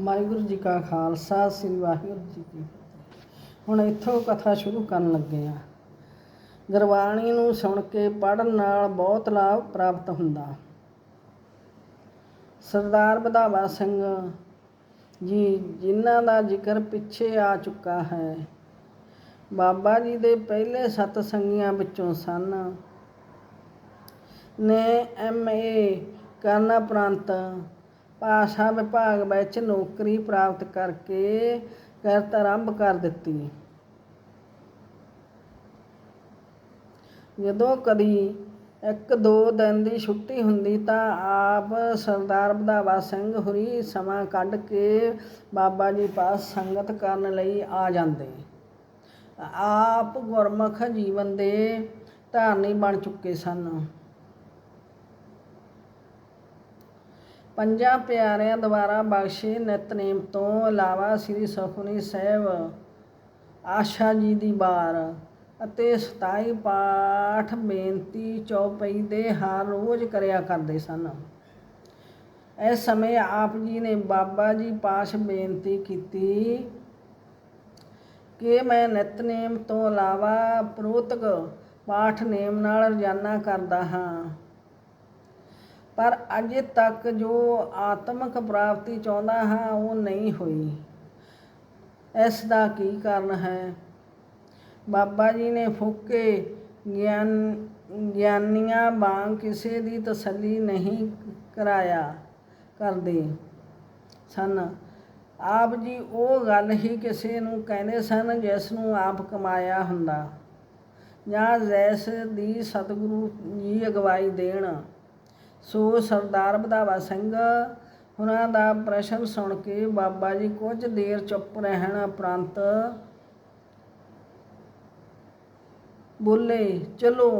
ਵਾਹਿਗੁਰੂ ਜੀ ਕਾ ਖਾਲਸਾ, ਸ੍ਰੀ ਵਾਹਿਗੁਰੂ ਜੀ ਕੀ ਫਤਿਹ। ਹੁਣ ਇੱਥੋਂ ਕਥਾ ਸ਼ੁਰੂ ਕਰਨ ਲੱਗੇ ਆ ਗੁਰਬਾਣੀ ਨੂੰ ਸੁਣ ਕੇ ਪੜ੍ਹਨ ਨਾਲ ਬਹੁਤ ਲਾਭ ਪ੍ਰਾਪਤ ਹੁੰਦਾ। ਸਰਦਾਰ ਬਧਾਵਾ ਸਿੰਘ ਜੀ, ਜਿਨ੍ਹਾਂ ਦਾ ਜ਼ਿਕਰ ਪਿੱਛੇ ਆ ਚੁੱਕਾ ਹੈ, ਬਾਬਾ ਜੀ ਦੇ ਪਹਿਲੇ ਸਤ ਸੰਗੀਆਂ ਵਿੱਚੋਂ ਸਨ। ਨੇ ਐਮਏ ਕਰਨ ਉਪਰੰਤ ਭਾਸ਼ਾ ਵਿਭਾਗ ਵਿੱਚ ਨੌਕਰੀ ਪ੍ਰਾਪਤ ਕਰਕੇ ਕਿਰਤ ਆਰੰਭ ਕਰ ਦਿੱਤੀ। ਜਦੋਂ ਕਦੀ ਇੱਕ ਦੋ ਦਿਨ ਦੀ ਛੁੱਟੀ ਹੁੰਦੀ ਤਾਂ ਆਪ ਸਰਦਾਰ ਬਧਾਵਾ ਸਿੰਘ ਹੁਰੀ ਸਮਾਂ ਕੱਢ ਕੇ ਬਾਬਾ ਜੀ ਪਾਸ ਸੰਗਤ ਕਰਨ ਲਈ ਆ ਜਾਂਦੇ। ਆਪ ਗੁਰਮੁਖ ਜੀਵਨ ਦੇ ਧਾਰਨੀ ਬਣ ਚੁੱਕੇ ਸਨ। ਪੰਜਾਂ ਪਿਆਰਿਆਂ ਦੁਆਰਾ ਬਖਸ਼ੇ ਨਿਤਨੇਮ ਤੋਂ ਇਲਾਵਾ ਸ੍ਰੀ ਸੁਖਮਨੀ ਸਾਹਿਬ ਆਸ਼ਾ ਜੀ ਦੀ ਬਾਰ ਅਤੇ 27 ਪਾਠ ਬੇਨਤੀ ਚੌਪਈ ਦੇ ਹਰ ਰੋਜ਼ ਕਰਿਆ ਕਰਦੇ ਸਨ। ਇਸ ਸਮੇਂ ਆਪ ਜੀ ਨੇ ਬਾਬਾ ਜੀ ਪਾਸ ਬੇਨਤੀ ਕੀਤੀ ਕਿ ਮੈਂ ਨਿਤਨੇਮ ਤੋਂ ਇਲਾਵਾ ਪ੍ਰੋਤਕ ਪਾਠ ਨੇਮ ਨਾਲ ਰੋਜ਼ਾਨਾ ਕਰਦਾ ਹਾਂ। ਪਰ ਅਜੇ ਤੱਕ ਜੋ ਆਤਮਿਕ ਪ੍ਰਾਪਤੀ ਚਾਹੁੰਦਾ ਹਾਂ, ਉਹ ਨਹੀਂ ਹੋਈ। ਇਸ ਦਾ ਕੀ ਕਾਰਨ ਹੈ? ਬਾਬਾ ਜੀ ਨੇ ਫੁੱਕੇ। ਗਿਆਨ, ਗਿਆਨੀਆਂ ਵਾਂਗ ਕਿਸੇ ਦੀ ਤਸੱਲੀ ਨਹੀਂ ਕਰਾਇਆ ਕਰਦੇ। ਸਨ। ਆਪ ਜੀ ਉਹ ਗੱਲ ਹੀ ਕਿਸੇ ਨੂੰ ਕਹਿੰਦੇ ਸਨ, ਜਿਸ ਨੂੰ ਆਪ ਕਮਾਇਆ ਹੁੰਦਾ। ਜਾਂ ਜੈਸ ਦੀ ਸਤਿਗੁਰੂ ਜੀ ਅਗਵਾਈ ਦੇਣ। ਸੋ ਸਰਦਾਰ ਬਧਾਵਾ ਸਿੰਘ। ਉਹਨਾਂ ਦਾ ਪ੍ਰਸ਼ਨ ਸੁਣ ਕੇ ਬਾਬਾ ਜੀ ਕੁਝ ਦੇਰ ਚੁੱਪ ਰਹਿਣ ਉਪਰੰਤ ਬੋਲੇ, ਚਲੋ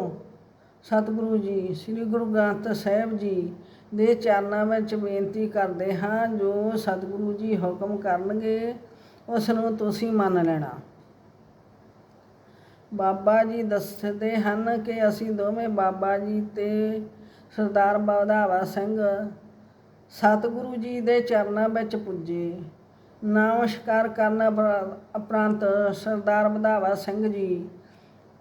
ਸਤਿਗੁਰੂ ਜੀ, ਸ੍ਰੀ ਗੁਰੂ ਗ੍ਰੰਥ ਸਾਹਿਬ ਜੀ ਦੇ ਚਰਨਾਂ ਵਿੱਚ ਬੇਨਤੀ ਕਰਦੇ ਹਾਂ, ਜੋ ਸਤਿਗੁਰੂ ਜੀ ਹੁਕਮ ਕਰਨਗੇ ਉਸ ਨੂੰ ਤੁਸੀਂ ਮੰਨ ਲੈਣਾ। ਬਾਬਾ ਜੀ ਦੱਸਦੇ ਹਨ ਕਿ ਅਸੀਂ ਦੋਵੇਂ ਬਾਬਾ ਜੀ ਤੇ ਸਰਦਾਰ ਵਧਾਵਾ ਸਿੰਘ, ਸਤਿਗੁਰੂ ਜੀ ਦੇ ਚਰਨਾਂ ਵਿੱਚ ਪੁੱਜੇ। ਨਮਸਕਾਰ ਕਰਨ ਉਪਰੰਤ ਸਰਦਾਰ ਵਧਾਵਾ ਸਿੰਘ ਜੀ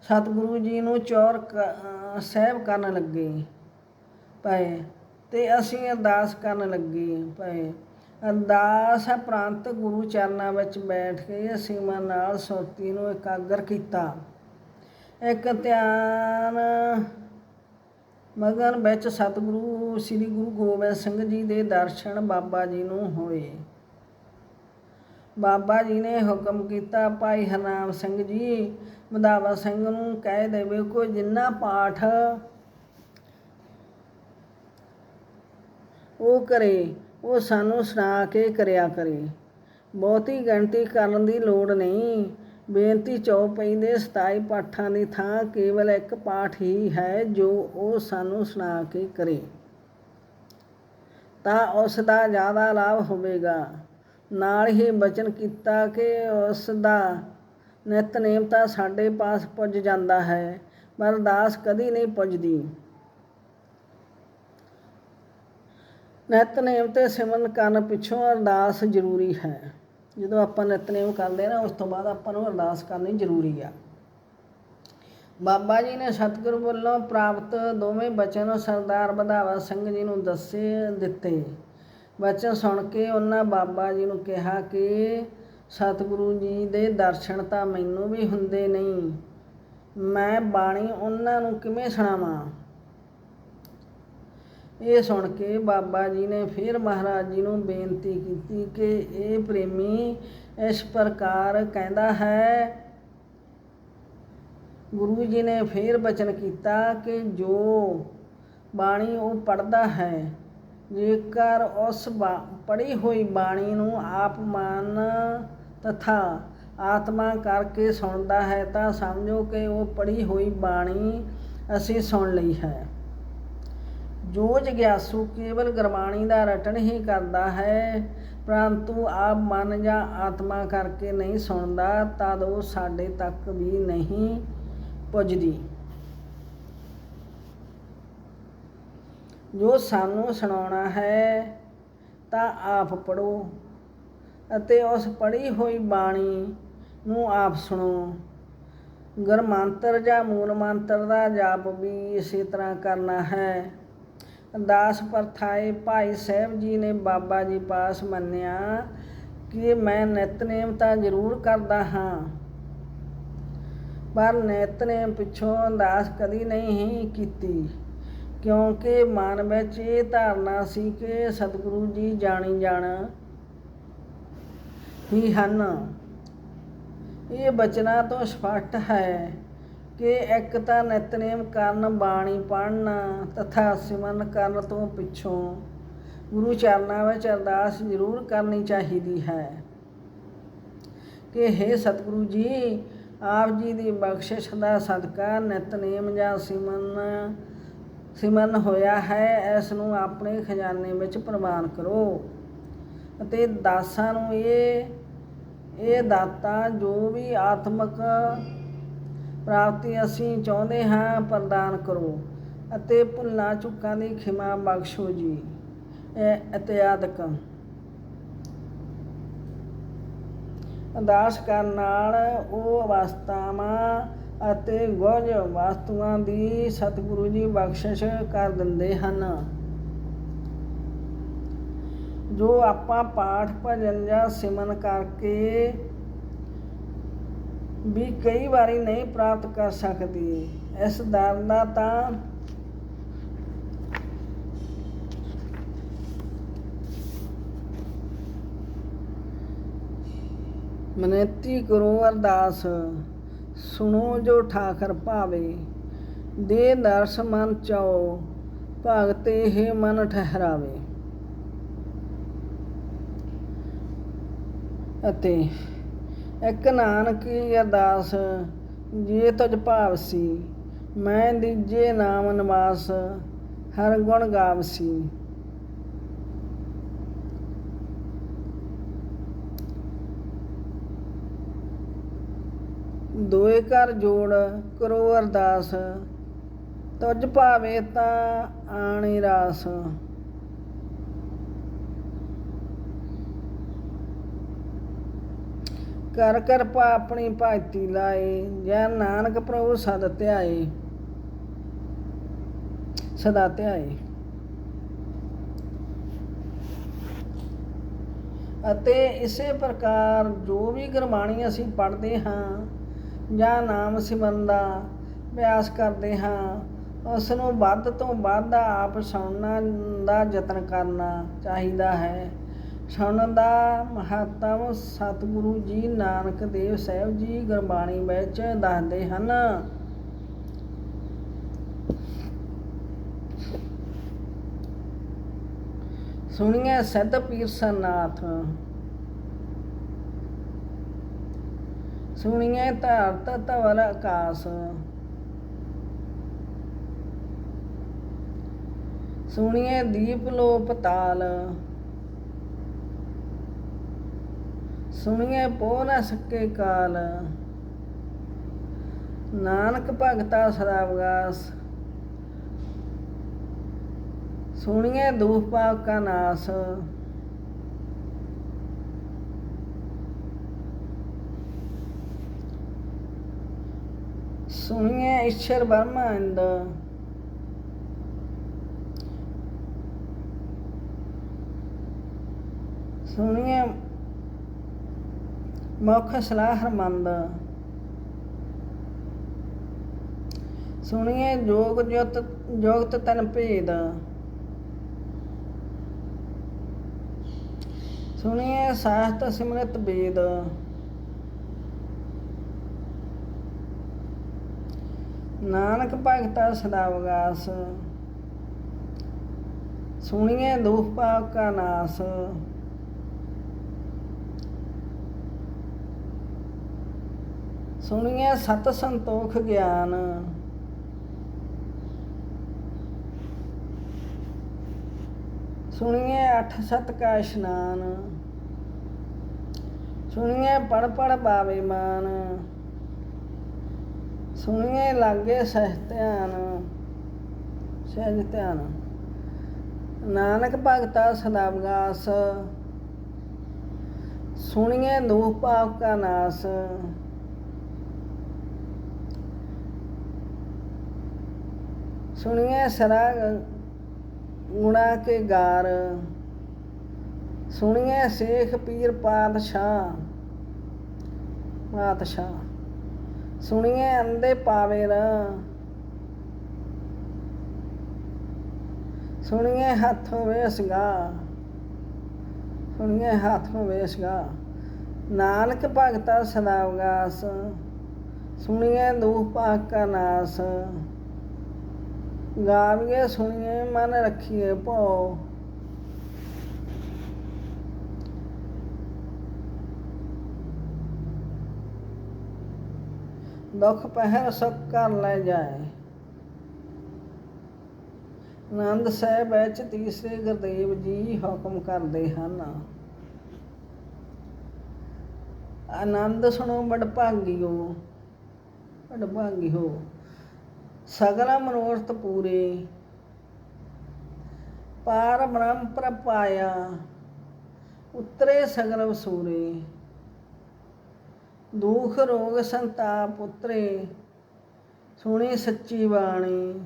ਸਤਿਗੁਰੂ ਜੀ ਨੂੰ ਚੌਰ ਕ- ਕਰਨ ਲੱਗੇ ਪਏ ਤੇ ਅਸੀਂ ਅਰਦਾਸ ਕਰਨ ਲੱਗੇ ਪਏ। ਅਰਦਾਸ ਉਪਰੰਤ ਗੁਰੂ ਚਰਨਾਂ ਵਿੱਚ ਬੈਠ ਕੇ ਅਸੀਂ ਮਨ ਨਾਲ ਸੁਰਤੀ ਨੂੰ ਇਕਾਗਰ ਕੀਤਾ। ਇੱਕ ਧਿਆਨ ਮਗਨ ਵਿੱਚ ਸਤਿਗੁਰੂ, ਸ੍ਰੀ ਗੁਰੂ ਗੋਬਿੰਦ ਸਿੰਘ ਜੀ ਦੇ ਦਰਸ਼ਨ ਬਾਬਾ ਜੀ ਨੂੰ ਹੋਏ। ਬਾਬਾ ਜੀ ਨੇ ਹੁਕਮ ਕੀਤਾ, ਭਾਈ ਹਰਨਾਮ ਸਿੰਘ ਜੀ ਵਧਾਵਾ ਸਿੰਘ ਨੂੰ ਕਹਿ ਦੇਵੇ ਕੋ ਜਿੰਨਾ ਪਾਠ ਉਹ ਕਰੇ, ਉਹ ਸਾਨੂੰ ਸੁਣਾ ਕੇ ਕਰਿਆ ਕਰੇ। ਬਹੁਤੀ ਗਿਣਤੀ ਕਰਨ ਦੀ ਲੋੜ ਨਹੀਂ। ਬੇਨਤੀ ਚੌਪਈ ਦੇ 27 ਪਾਠਾਂ ਦੀ ਥਾਂ ਕੇਵਲ ਇੱਕ ਪਾਠ ਹੀ ਹੈ ਜੋ ਉਹ ਸਾਨੂੰ ਸੁਣਾ ਕੇ ਕਰੇ। ਤਾਂ ਉਸ ਦਾ ਜ਼ਿਆਦਾ ਲਾਭ ਹੋਵੇਗਾ। ਨਾਲ ਹੀ ਬਚਨ ਕੀਤਾ ਕਿ ਉਸ ਦਾ ਨਿਤਨੇਮ ਤਾਂ ਸਾਡੇ ਪਾਸ ਪੁੱਜ ਜਾਂਦਾ ਹੈ, ਪਰ ਅਰਦਾਸ ਕਦੀ ਨਹੀਂ ਪੁੱਜਦੀ। ਨਿਤਨੇਮ ਤੇ ਸਿਮਰਨ ਕਰਨ ਪਿੱਛੋਂ ਅਰਦਾਸ ਜ਼ਰੂਰੀ ਹੈ। ਜਦੋਂ ਆਪਾਂ ਨਿਤਨੇਮ ਕਰਦੇ ਨਾ, ਉਸ ਤੋਂ ਬਾਅਦ ਆਪਾਂ ਨੂੰ ਅਰਦਾਸ ਕਰਨੀ ਜ਼ਰੂਰੀ ਆ। ਬਾਬਾ ਜੀ ਨੇ ਸਤਿਗੁਰੂ ਵੱਲੋਂ ਪ੍ਰਾਪਤ ਦੋਵੇਂ ਬਚਨ ਸਰਦਾਰ ਵਧਾਵਾ ਸਿੰਘ ਜੀ ਨੂੰ ਦੱਸੇ ਦਿੱਤੇ। ਬਚਨ ਸੁਣ ਕੇ ਉਹਨਾਂ ਬਾਬਾ ਜੀ ਨੂੰ ਕਿਹਾ ਕਿ ਸਤਿਗੁਰੂ ਜੀ ਦੇ ਦਰਸ਼ਨ ਤਾਂ ਮੈਨੂੰ ਵੀ ਹੁੰਦੇ ਨਹੀਂ। ਮੈਂ ਬਾਣੀ ਉਹਨਾਂ ਨੂੰ ਕਿਵੇਂ ਸੁਣਾਵਾਂ? ਇਹ ਸੁਣ ਕੇ ਬਾਬਾ ਜੀ ਨੇ ਫਿਰ ਮਹਾਰਾਜ ਜੀ ਨੂੰ ਬੇਨਤੀ ਕੀਤੀ ਕਿ ਇਹ ਪ੍ਰੇਮੀ ਇਸ ਪ੍ਰਕਾਰ ਕਹਿੰਦਾ ਹੈ। ਗੁਰੂ ਜੀ ਨੇ ਫਿਰ ਬਚਨ ਕੀਤਾ ਕਿ ਜੋ ਬਾਣੀ ਉਹ ਪੜਦਾ ਹੈ, ਜੇਕਰ ਉਸ ਪੜੀ ਹੋਈ ਬਾਣੀ ਨੂੰ ਆਪ ਮਨ ਤਥਾ ਆਤਮਾ ਕਰਕੇ ਸੁਣਦਾ ਹੈ ਤਾਂ ਸਮਝੋ ਕਿ ਉਹ ਪੜੀ ਹੋਈ ਬਾਣੀ ਅਸੀਂ ਸੁਣ ਲਈ ਹੈ। ਜੋ ਜਗਿਆਸੂ ਕੇਵਲ ਗੁਰਬਾਣੀ ਦਾ ਰਟਨ ਹੀ ਕਰਦਾ ਹੈ। ਪਰੰਤੂ ਆਪ ਮਨ ਜਾਂ ਆਤਮਾ ਕਰਕੇ ਨਹੀਂ ਸੁਣਦਾ, ਤਦ ਉਹ ਸਾਡੇ ਤੱਕ ਵੀ ਨਹੀਂ ਪੁੱਜਦੀ। ਜੋ ਸਾਨੂੰ ਸੁਣਾਉਣਾ ਹੈ, ਤਾਂ ਆਪ ਪੜੋ ਅਤੇ ਉਸ ਪੜ੍ਹੀ ਹੋਈ ਬਾਣੀ ਨੂੰ ਆਪ ਸੁਣੋ। ਗੁਰਮੰਤਰ ਜਾਂ ਮੂਲ ਮੰਤਰ ਦਾ ਜਾਪ ਵੀ ਇਸੇ ਤਰ੍ਹਾਂ ਕਰਨਾ ਹੈ। ਅਰਦਾਸ ਪਰਥਾਏ, ਭਾਈ ਸਾਹਿਬ ਜੀ ਨੇ ਬਾਬਾ ਜੀ ਪਾਸ ਮੰਨਿਆ ਕਿ ਮੈਂ ਨਿਤਨੇਮ ਤਾਂ ਜ਼ਰੂਰ ਕਰਦਾ ਹਾਂ, ਪਰ ਨਿਤਨੇਮ ਪਿੱਛੋਂ ਅਰਦਾਸ ਕਦੀ ਨਹੀਂ ਕੀਤੀ, ਕਿਉਂਕਿ ਮਨ ਵਿੱਚ ਇਹ ਧਾਰਨਾ ਸੀ ਕਿ ਸਤਿਗੁਰੂ ਜੀ ਜਾਣੀ ਜਾਣ ਹੀ ਹਨ। ਇਹ ਬਚਨਾਂ ਤੋਂ ਸਪਸ਼ਟ ਹੈ ਕਿ ਇੱਕ ਤਾਂ ਨਿਤਨੇਮ ਕਰਨ, ਬਾਣੀ ਪੜ੍ਹਨ ਤਥਾ ਸਿਮਰਨ ਕਰਨ ਤੋਂ ਪਿੱਛੋਂ ਗੁਰੂ ਚਰਨਾਂ ਵਿੱਚ ਅਰਦਾਸ ਜ਼ਰੂਰ ਕਰਨੀ ਚਾਹੀਦੀ ਹੈ। ਕਿ हे ਸਤਿਗੁਰੂ ਜੀ, ਆਪ ਜੀ ਦੀ ਬਖਸ਼ਿਸ਼ ਦਾ ਸਦਕਾ ਨਿਤਨੇਮ ਜਾਂ ਸਿਮਰਨ ਸਿਮਰਨ ਹੋਇਆ ਹੈ, ਇਸ ਨੂੰ ਆਪਣੇ ਖਜ਼ਾਨੇ ਵਿੱਚ ਪ੍ਰਵਾਨ ਕਰੋ। ਅਤੇ ਦਾਸਾਂ ਨੂੰ ਇਹ ਇਹ ਦਾਤਾ ਜੋ ਵੀ ਆਤਮਿਕ ਪ੍ਰਾਪਤੀ ਅਸੀਂ ਚਾਹੁੰਦੇ ਹਾਂ ਪ੍ਰਦਾਨ ਕਰੋ ਅਤੇ ਭੁੱਲਾਂ ਚੁੱਕਾਂ ਦੀ ਖਿਮਾ ਬਖਸ਼ੋ ਜੀ। ਇਤਿਆਦਕ ਅਰਦਾਸ ਕਰਨ ਨਾਲ ਉਹ ਅਵਸਥਾਵਾਂ ਅਤੇ ਗੁਝ ਵਸਤੂਆਂ ਦੀ ਸਤਿਗੁਰੂ ਜੀ ਬਖਸ਼ਿਸ਼ ਕਰ ਦਿੰਦੇ ਹਨ। ਜੋ ਆਪਾਂ ਪਾਠ ਭਜਨ ਜਾਂ ਸਿਮਨ ਕਰਕੇ ਵੀ ਕਈ ਵਾਰੀ ਨਹੀਂ ਪ੍ਰਾਪਤ ਕਰ ਸਕਦੀ। ਇਸ ਦਰ ਤਾਂ ਮਨੇਤੀ ਕਰੋ ਅਰਦਾਸ, ਸੁਣੋ ਜੋ ਠਾਕਰ ਭਾਵੇ, ਦੇ ਦਰਸ ਮਨ ਚਾਓ ਭਗਤੇ ਹੀ ਮਨ ਠਹਿਰਾਵੇ। ਅਤੇ ਇੱਕ ਨਾਨਕੀ ਅਰਦਾਸ ਜੇ ਤੁਝ ਭਾਵਸੀ, ਮੈਂ ਦੀਜੇ ਨਾਮ ਨਿਵਾਸ, ਹਰ ਗੁਣ ਗਾਵਸੀ। ਦੋਏ ਘਰ ਜੋੜ ਕਰੋ ਅਰਦਾਸ, ਤੁਝ ਭਾਵੇ ਤਾਂ ਆਣੀ ਰਾਸ। ਕਰ ਕਿਰਪਾ ਆਪਣੀ ਭਗਤੀ ਲਾਏ, ਜੈ ਨਾਨਕ ਪ੍ਰਭੂ ਸਦ ਧਿਆਏ। ਸਦਾ ਧਿਆਏ। ਅਤੇ ਇਸੇ ਪ੍ਰਕਾਰ ਜੋ ਵੀ ਗੁਰਬਾਣੀ ਅਸੀਂ ਪੜ੍ਹਦੇ ਹਾਂ, ਜਾਂ ਨਾਮ ਸਿਮਰਨ ਦਾ ਅਭਿਆਸ ਕਰਦੇ ਹਾਂ ਉਸ ਨੂੰ ਵੱਧ ਤੋਂ ਵੱਧ ਆਪ ਸੁਣਨਾ ਦਾ ਯਤਨ ਕਰਨਾ ਚਾਹੀਦਾ ਹੈ। ਸੁਣਨ ਦਾ ਮਹੱਤਵ ਸਤਿਗੁਰੂ ਜੀ ਨਾਨਕ ਦੇਵ ਸਾਹਿਬ ਜੀ ਗੁਰਬਾਣੀ ਵਿੱਚ ਦੱਸਦੇ ਹਨ। ਸੁਣੀਏ ਸਿੱਧ ਪੀਰ ਸਰਨਾਥ ਸੁਣੀਏ ਧਰਤ ਧਵਲ ਆਕਾਸ। ਸੁਣੀਏ ਦੀਪ ਲੋਪ ਤਾਲ। ਸੁਣੀਏ ਪੋ ਨਾ ਸਕੇ ਕਾਲ। ਨਾਨਕ ਭਗਤਾ ਸਦਾ ਵਿਗਾਸ ਸੁਣੀਏ ਦੁਖ ਪਾਪ ਕਾ ਨਾਸ। ਸੁਣੀਏ ਈਸ਼ਰ ਬ੍ਰਹਮੰਡ ਸੁਣੀਏ ਮੁਖ ਸਲਾਹ ਹਰਮੰਦ ਸੁਣੀਏ ਜੋਗ ਜੁਤ ਜੋਗਤ ਤਨ ਭੇਦ। ਸੁਣੀਏ ਸਾਹਿਤ ਸਿਮਰਤ ਬੇਦ। ਨਾਨਕ ਭਗਤਾ ਸਦਾ ਵਿਗਾਸ ਸੁਣੀਏ ਦੁਖ ਪਾਪ ਕਾ ਨਾਸ। ਸੁਣੀਏ ਸਤ ਸੰਤੋਖ ਗਿਆਨ। ਸੁਣੀਏ ਅਠ ਸਤ ਕਾ ਇਸ਼ਨਾਨ। ਸੁਣੀਏ ਪੜ ਪੜ ਬਾਵੇ ਮਾਨ। ਸੁਣੀਏ ਲਾਗੇ ਸਹਿ ਧਿਆਨ। ਸਹਿਜ ਧਿਆਨ। ਨਾਨਕ ਭਗਤਾ ਸਲਾਮਗਾਸ ਸੁਣੀਏ ਨੂਹ ਪਾਪ ਕਾ ਨਾਸ। ਸੁਣੀਏ ਸਰਾ ਗੁਣਾ ਕੇ ਗਾਰ। ਸੁਣੀਏ ਸੇਖ ਪੀਰ ਪਾਤਸ਼ਾਹ ਪਾਤਸ਼ਾਹ। ਸੁਣੀਏ ਅੰਦੇ ਪਾਵੇ ਰ ਸੁਣੀਏ ਹੱਥੋਂ ਵੇਸਗਾ। ਸੁਣੀਏ ਹੱਥੋਂ ਵੇਸਗਾ। ਨਾਨਕ ਭਗਤਾ ਸਦਾਉਗਾਸ ਸੁਣੀਏ ਦੂਪ ਪਾਕ ਕਾ ਨਾਸ। ਗਾਵੀਏ, ਸੁਣੀਏ, ਮਨ ਰੱਖੀਏ ਭੋ ਦੁੱਖ ਪਹਿਰ ਸੁਖ ਕਰ ਲੈ ਜਾਏ। ਆਨੰਦ ਸਾਹਿਬ ਵਿੱਚ ਤੀਸਰੇ ਗੁਰਦੇਵ ਜੀ ਹੁਕਮ ਕਰਦੇ ਹਨ। ਆਨੰਦ ਸੁਣੋ ਬੜ ਭਾਗਿਓ ਬੜ ਭਾਗਿਓ ਸਗਲ ਮਨੋਰਥ ਪੂਰੇ। ਪਾਰ ਬ੍ਰਹਮ ਪ੍ਰਪਾਇਆ ਉਤਰੇ ਸਗਲ ਵਸੂਰੇ ਦੁਖ ਰੋਗ ਸੰਤਾਪ ਉਤਰੇ, ਸੁਣੀ ਸੱਚੀ ਬਾਣੀ।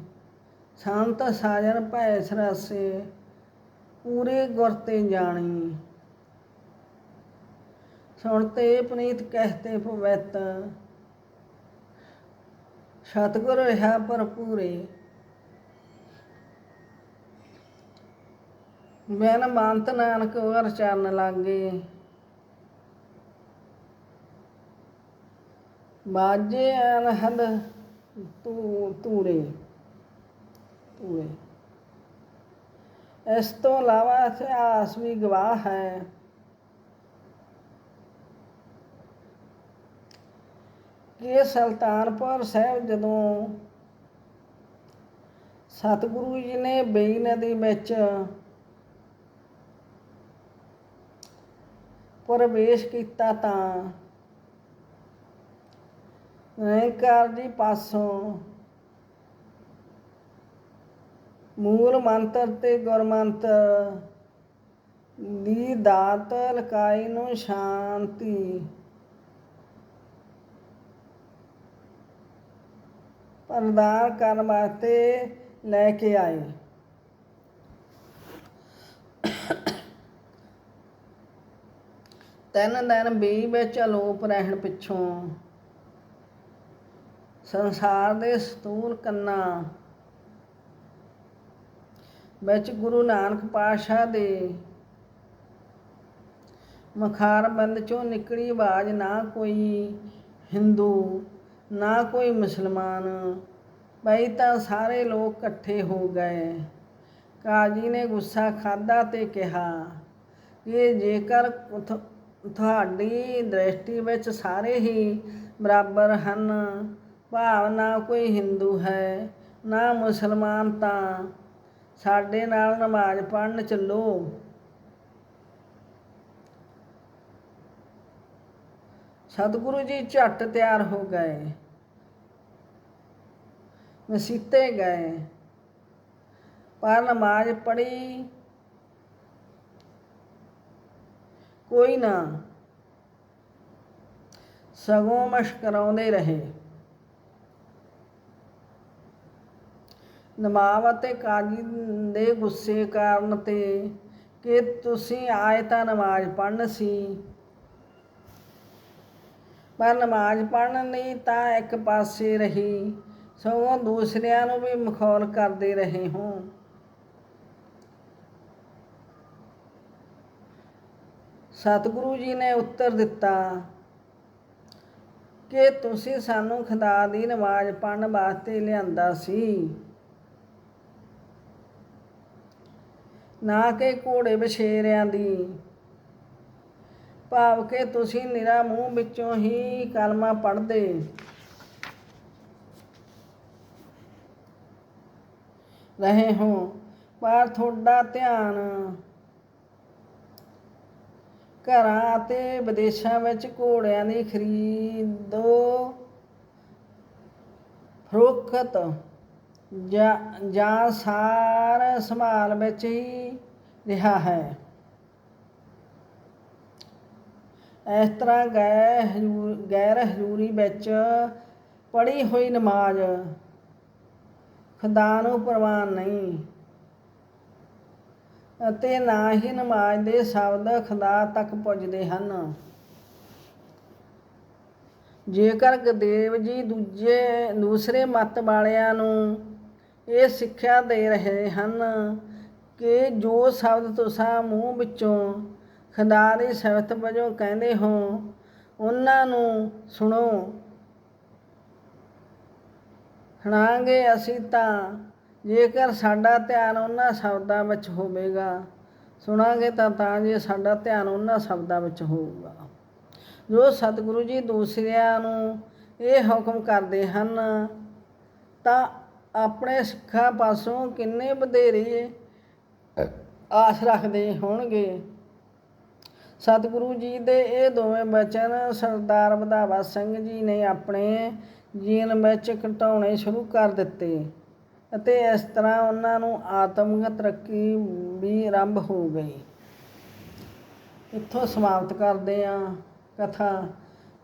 ਸੰਤ ਸਾਜਨ ਭੈ ਸਰਾਸੇ, ਪੂਰੇ ਗੁਰ ਤੇ ਜਾਣੀ। ਸੁਣਤੇ ਪਨੀਤ ਕਹਤੇ ਪਵਿੱਤ ਸਤਿਗੁਰ ਰਹਾ ਭਰਪੂਰੇ। ਬਿਨ ਮੰਤ ਨਾਨਕ ਵਰ ਚਰਨ ਲਾਗੇ। ਬਾਜੇ ਅਨਹਦ ਤੂ ਤੂਰੇ ਤੂਰੇ ਇਸ ਤੋਂ ਇਲਾਵਾ ਇਤਿਹਾਸ ਵੀ ਗਵਾਹ ਹੈ। ਕਿ ਸੁਲਤਾਨਪੁਰ ਸਾਹਿਬ ਜਦੋਂ ਸਤਿਗੁਰੂ ਜੀ ਨੇ ਬੇਈ ਨਦੀ ਵਿੱਚ ਪ੍ਰਵੇਸ਼ ਕੀਤਾ ਤਾਂ ਨਿਰੰਕਾਰ ਜੀ ਪਾਸੋਂ ਮੂਲ ਮੰਤਰ ਤੇ ਗੁਰਮੰਤਰ ਦੀ ਦਾਤ ਲਕਾਈ ਨੂੰ ਸ਼ਾਂਤੀ ਪ੍ਰਦਾਨ ਕਰਨ ਵਾਸਤੇ ਲੈ ਕੇ ਆਏ। ਤਿੰਨ ਦਿਨ ਬੀ ਵਿੱਚ ਅਲੋਪ ਰਹਿਣ ਪਿੱਛੋਂ ਸੰਸਾਰ ਦੇ ਸਤੂਲ ਕੰਨਾਂ ਵਿੱਚ ਗੁਰੂ ਨਾਨਕ ਪਾਤਸ਼ਾਹ ਦੇ ਮਖਾਰਬੰਦ ਚੋਂ ਨਿਕਲੀ ਆਵਾਜ਼, ਨਾ ਕੋਈ ਹਿੰਦੂ ਨਾ ਕੋਈ ਮੁਸਲਮਾਨ। ਬਈ ਤਾਂ ਸਾਰੇ ਲੋਕ ਇਕੱਠੇ ਹੋ ਗਏ। ਕਾਜੀ ਨੇ ਗੁੱਸਾ ਖਾਦਾ ਤੇ ਕਿਹਾ ਕਿ ਜੇਕਰ ਤੁਹਾਡੀ ਦ੍ਰਿਸ਼ਟੀ ਵਿੱਚ ਸਾਰੇ ਹੀ ਬਰਾਬਰ ਹਨ, ਭਾਵ ਨਾ ਕੋਈ ਹਿੰਦੂ ਹੈ, ਨਾ ਮੁਸਲਮਾਨ ਤਾਂ ਸਾਡੇ ਨਾਲ ਨਮਾਜ਼ ਪੜ੍ਹਨ ਚੱਲੋ। ਸਤਿਗੁਰੂ ਜੀ ਝੱਟ ਤਿਆਰ ਹੋ ਗਏ। ਮਸੀਤੇ ਗਏ। ਪਰ ਨਮਾਜ਼ ਪੜ੍ਹੀ ਕੋਈ ਨਾ। ਸਗੋਂ ਮਸ਼ਕਰਾਉਂਦੇ ਰਹੇ। ਨਮਾਵ ਅਤੇ ਕਾਜੀ ਦੇ ਗੁੱਸੇ ਕਾਰਨ ਤੇ ਕਿ ਤੁਸੀਂ ਆਏ ਤਾਂ ਨਮਾਜ਼ ਪੜ੍ਹਨ ਸੀ। ਪਰ ਨਮਾਜ਼ ਪੜ੍ਹਨ ਲਈ ਤਾਂ ਇੱਕ ਪਾਸੇ ਰਹੀ, ਸਗੋਂ ਦੂਸਰਿਆਂ ਨੂੰ ਵੀ ਮਖੌਲ ਕਰਦੇ ਰਹੇ ਹੋ। ਸਤਿਗੁਰੂ ਜੀ ਨੇ ਉੱਤਰ ਦਿੱਤਾ, ਕਿ ਤੁਸੀਂ ਸਾਨੂੰ ਖੁਦਾ ਦੀ ਨਮਾਜ਼ ਪੜ੍ਹਨ ਵਾਸਤੇ ਲਿਆਂਦਾ ਸੀ। ਨਾ ਕਿ ਘੋੜੇ ਬਛੇਰਿਆਂ ਦੀ। ਭਾਵ ਕਿ ਤੁਸੀਂ ਨਿਰਾ ਮੂੰਹ ਵਿੱਚੋਂ ਹੀ ਕਲਮਾ ਪੜ੍ਹਦੇ। ਰਹੇ ਹੋ, ਪਰ ਤੁਹਾਡਾ ਧਿਆਨ ਘਰਾਂ ਅਤੇ ਵਿਦੇਸ਼ਾਂ ਵਿੱਚ ਘੋੜਿਆਂ ਦੀ ਖਰੀਦੋ ਫਰੋਖਤ ਜਾਂ ਜਾਂ ਸਾਰ ਸੰਭਾਲ ਵਿੱਚ ਹੀ ਰਿਹਾ ਹੈ। ਇਸ ਤਰ੍ਹਾਂ ਗੈ ਹਜ਼ੂਰ ਗੈਰ ਹਜ਼ੂਰੀ ਵਿੱਚ ਪੜ੍ਹੀ ਹੋਈ ਨਮਾਜ਼ ਖੁਦਾ ਨੂੰ ਪ੍ਰਵਾਨ ਨਹੀਂ। ਅਤੇ ਨਾ ਹੀ ਨਮਾਜ਼ ਦੇ ਸ਼ਬਦ ਖੁਦਾ ਤੱਕ ਪੁੱਜਦੇ ਹਨ। ਜੇਕਰ ਗੁਰਦੇਵ ਜੀ ਦੂਜੇ, ਦੂਸਰੇ ਮਤ ਵਾਲਿਆਂ ਨੂੰ ਇਹ ਸਿੱਖਿਆ ਦੇ ਰਹੇ ਹਨ ਕਿ ਜੋ ਸ਼ਬਦ ਤੁਸਾਂ ਮੂੰਹ ਵਿੱਚੋਂ ਖੁਦਾ ਦੀ ਸਿਫਤ ਵਜੋਂ ਕਹਿੰਦੇ ਹੋ ਉਹਨਾਂ ਨੂੰ ਸੁਣੋ। ਸੁਣਾਂਗੇ ਅਸੀਂ ਤਾਂ ਜੇਕਰ ਸਾਡਾ ਧਿਆਨ ਉਹਨਾਂ ਸ਼ਬਦਾਂ ਵਿੱਚ ਹੋਵੇਗਾ ਸੁਣਾਂਗੇ ਤਾਂ ਤਾਂ ਜੇ ਸਾਡਾ ਧਿਆਨ ਉਹਨਾਂ ਸ਼ਬਦਾਂ ਵਿੱਚ ਹੋਊਗਾ। ਜੋ ਸਤਿਗੁਰੂ ਜੀ ਦੂਸਰਿਆਂ ਨੂੰ ਇਹ ਹੁਕਮ ਕਰਦੇ ਹਨ ਤਾਂ ਆਪਣੇ ਸਿੱਖਾਂ ਪਾਸੋਂ ਕਿੰਨੇ ਵਧੇਰੇ ਆਸ ਰੱਖਦੇ ਹੋਣਗੇ? ਸਤਿਗੁਰੂ ਜੀ ਦੇ ਇਹ ਦੋਵੇਂ ਬਚਨ ਸਰਦਾਰ ਵਧਾਵਾ ਸਿੰਘ ਜੀ ਨੇ ਆਪਣੇ ਜੀਵਨ ਵਿੱਚ ਘਟਾਉਣੇ ਸ਼ੁਰੂ ਕਰ ਦਿੱਤੇ ਅਤੇ ਇਸ ਤਰ੍ਹਾਂ ਉਹਨਾਂ ਨੂੰ ਆਤਮਿਕ ਤਰੱਕੀ ਵੀ ਆਰੰਭ ਹੋ ਗਈ। ਇੱਥੋਂ ਸਮਾਪਤ ਕਰਦੇ ਆ ਕਥਾ।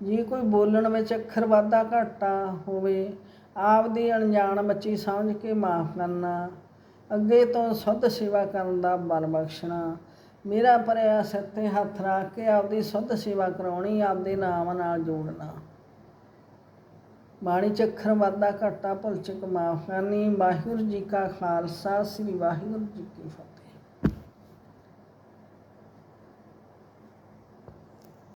ਜੇ ਕੋਈ ਬੋਲਣ ਵਿੱਚ ਅੱਖਰ ਵਾਧਾ ਘਾਟਾ ਹੋਵੇ ਆਪ ਦੀ ਅਣਜਾਣ ਬੱਚੀ ਸਮਝ ਕੇ ਮਾਫ ਕਰਨਾ, ਅੱਗੇ ਤੋਂ ਸੁੱਧ ਸੇਵਾ ਕਰਨ ਦਾ ਬਲ ਬਖਸ਼ਣਾ ਮੇਰਾ ਭਰਿਆ ਸਿਰ ਤੇ ਹੱਥ ਰੱਖ ਕੇ ਆਪਦੀ ਸੁੱਧ ਸੇਵਾ ਕਰਾਉਣੀ, ਆਪਦੇ ਨਾਮ ਨਾਲ ਜੋੜਨਾ। ਬਾਣੀ ਚੱਖਰ ਅੱਖਰ ਵਾਧਾ ਘਾਟਾ ਭੁੱਲ ਚੁੱਕ ਮਾਫ ਕਰਨੀ। ਵਾਹਿਗੁਰੂ ਜੀ ਕਾ ਖਾਲਸਾ, ਸ੍ਰੀ ਵਾਹਿਗੁਰੂ ਜੀ ਕੀ ਫਤਿਹ।